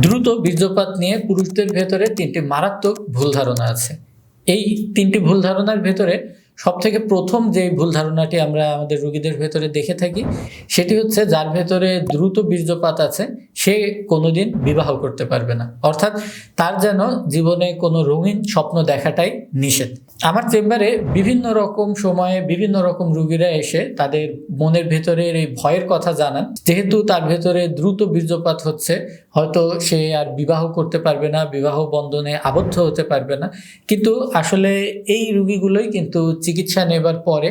দ্রুত বীর্যপাত নিয়ে পুরুষদের ভেতরে তিনটি মারাত্মক ভুল ধারণা আছে। এই তিনটি ভুল ধারণার ভেতরে সব থেকে প্রথম যে ভুল ধারণাটি আমরা আমাদের রোগীদের ভেতরে দেখে থাকি, সেটি হচ্ছে যার ভেতরে দ্রুত বীর্যপাত আছে, সে কোনোদিন বিবাহ করতে পারবে না। অর্থাৎ তার যেন জীবনে কোনো রঙিন স্বপ্ন দেখাটাই নিষেধ। আমার চেম্বারে বিভিন্ন রকম সময়ে বিভিন্ন রকম রুগীরা এসে তাদের মনের ভেতরের এই ভয়ের কথা জানান। যেহেতু তার ভেতরে দ্রুত বীর্যপাত হচ্ছে, হয়তো সে আর বিবাহ করতে পারবে না, বিবাহ বন্ধনে আবদ্ধ হতে পারবে না। কিন্তু আসলে এই রুগীগুলোই কিন্তু চিকিৎসা নেবার পরে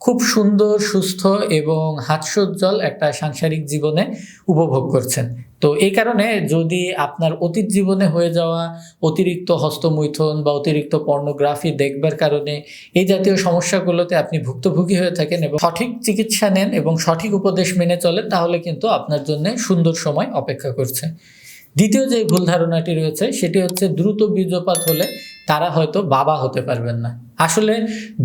খুব সুন্দর, সুস্থ এবং হাস্যোজ্জ্বল একটা সাংসারিক জীবনে উপভোগ করছেন। তো এই কারণে যদি আপনার অতীত জীবনে হয়ে যাওয়া অতিরিক্ত হস্তমৈথুন বা অতিরিক্ত পর্নোগ্রাফি দেখবার কারণে এই জাতীয় সমস্যাগুলোতে আপনি ভুক্তভোগী হয়ে থাকেন এবং সঠিক চিকিৎসা নেন এবং সঠিক উপদেশ মেনে চলেন, তাহলে কিন্তু আপনার জন্য সুন্দর সময় অপেক্ষা করছে। দ্বিতীয় যে ভুল ধারণাটি রয়েছে, সেটি হচ্ছে দ্রুত বীর্যপাত হলে তারা হয়তো বাবা হতে পারবেন না। আসলে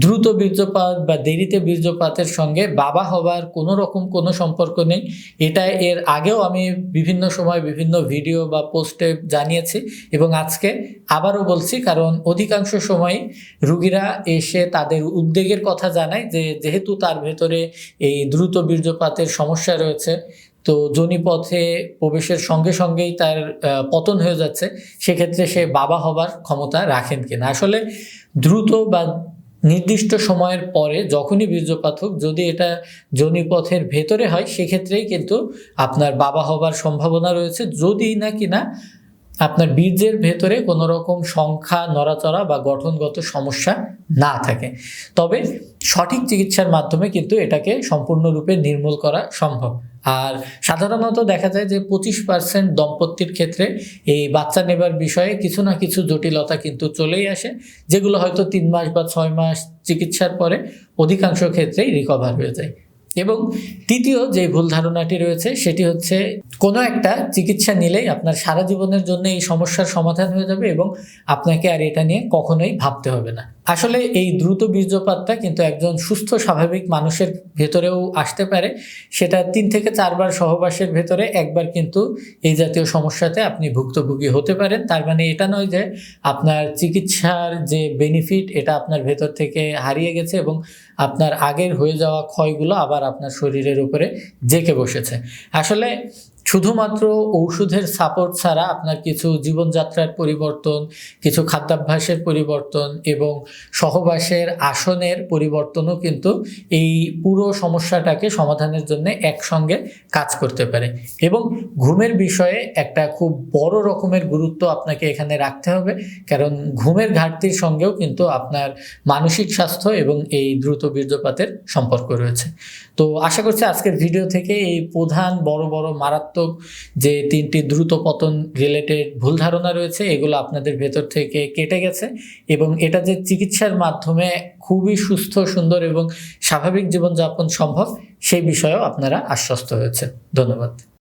দ্রুত বীর্যপাত বা দেরিতে বীর্যপাতের সঙ্গে বাবা হবার কোনো রকম কোনো সম্পর্ক নেই। এটা এর আগেও আমি বিভিন্ন সময় বিভিন্ন ভিডিও বা পোস্টে জানিয়েছি এবং আজকে আবারও বলছি কারণ অধিকাংশ সময় রুগীরা এসে তাদের উদ্বেগের কথা জানায় যে যেহেতু তার ভেতরে এই দ্রুত বীর্যপাতের সমস্যা রয়েছে, তো জনিপথে প্রবেশের সঙ্গে সঙ্গেই তার পতন হয়ে যাচ্ছে। সেক্ষেত্রে সে বাবা হবার ক্ষমতা রাখেন কিনা। আসলে দ্রুত বা নির্দিষ্ট সময়ের পরে যখনই বীর্যপাত হোক, যদি এটা যোনিপথের ভেতরে হয়, সেক্ষেত্রেই কিন্তু আপনার বাবা হবার সম্ভাবনা রয়েছে। যদি না কিনা আপনার বীর্যের ভেতরে কোনো রকম সংখ্যা, নড়াচড়া বা গঠনগত সমস্যা না থাকে। তবে সঠিক চিকিৎসার মাধ্যমে কিন্তু এটাকে সম্পূর্ণরূপে নির্মূল করা সম্ভব। আর সাধারণত দেখা যায় যে পঁচিশ পার্সেন্ট দম্পতির ক্ষেত্রে এই বাচ্চা নেবার বিষয়ে কিছু না কিছু জটিলতা কিন্তু চলেই আসে, যেগুলো হয়তো তিন মাস বা ছয় মাস চিকিৎসার পরে অধিকাংশ ক্ষেত্রেই রিকভার হয়ে যায়। এবং তৃতীয় যে ভুল ধারণাটি রয়েছে, সেটি হচ্ছে কোনো একটা চিকিৎসা নিলেই আপনার সারা জীবনের জন্য এই সমস্যার সমাধান হয়ে যাবে এবং আপনাকে আর এটা নিয়ে কখনোই ভাবতে হবে না। আসলে এই দ্রুত বীর্যপাতটা কিন্তু একজন সুস্থ, স্বাভাবিক মানুষের ভেতরেও আসতে পারে। সেটা তিন থেকে চারবার সহবাসের ভেতরে, একবার কিন্তু এই জাতীয় সমস্যাতে আপনি ভুক্তভোগী হতে পারেন। তার মানে এটা নয় যে আপনার চিকিৎসার যে বেনিফিট এটা আপনার ভেতর থেকে হারিয়ে গেছে এবং আপনার আগের হয়ে যাওয়া ক্ষয়গুলো আবার আপনার শরীরের উপরে জেকে বসেছে। আসলে শুধুমাত্র ঔষধের সাপোর্ট ছাড়া আপনার কিছু জীবনযাত্রার পরিবর্তন, কিছু খাদ্যাভ্যাসের পরিবর্তন এবং সহবাসের আসনের পরিবর্তনও কিন্তু এই পুরো সমস্যাটাকে সমাধানের জন্য একসঙ্গে কাজ করতে পারে। এবং ঘুমের বিষয়ে একটা খুব বড় রকমের গুরুত্ব আপনাকে এখানে রাখতে হবে, কারণ ঘুমের ঘাটতির সঙ্গেও কিন্তু আপনার মানসিক স্বাস্থ্য এবং এই দ্রুত বীর্যপাতের সম্পর্ক রয়েছে। তো আশা করছি আজকের ভিডিও থেকে এই প্রধান বড় বড় মারাত্মক যে তিনটি দ্রুত পতন রিলেটেড ভুল ধারণা রয়েছে, এগুলো আপনাদের ভেতর থেকে কেটে গেছে এবং এটা যে চিকিৎসার মাধ্যমে খুবই সুস্থ, সুন্দর এবং স্বাভাবিক জীবনযাপন সম্ভব, সেই বিষয়েও আপনারা আশ্বস্ত হয়েছে ধন্যবাদ।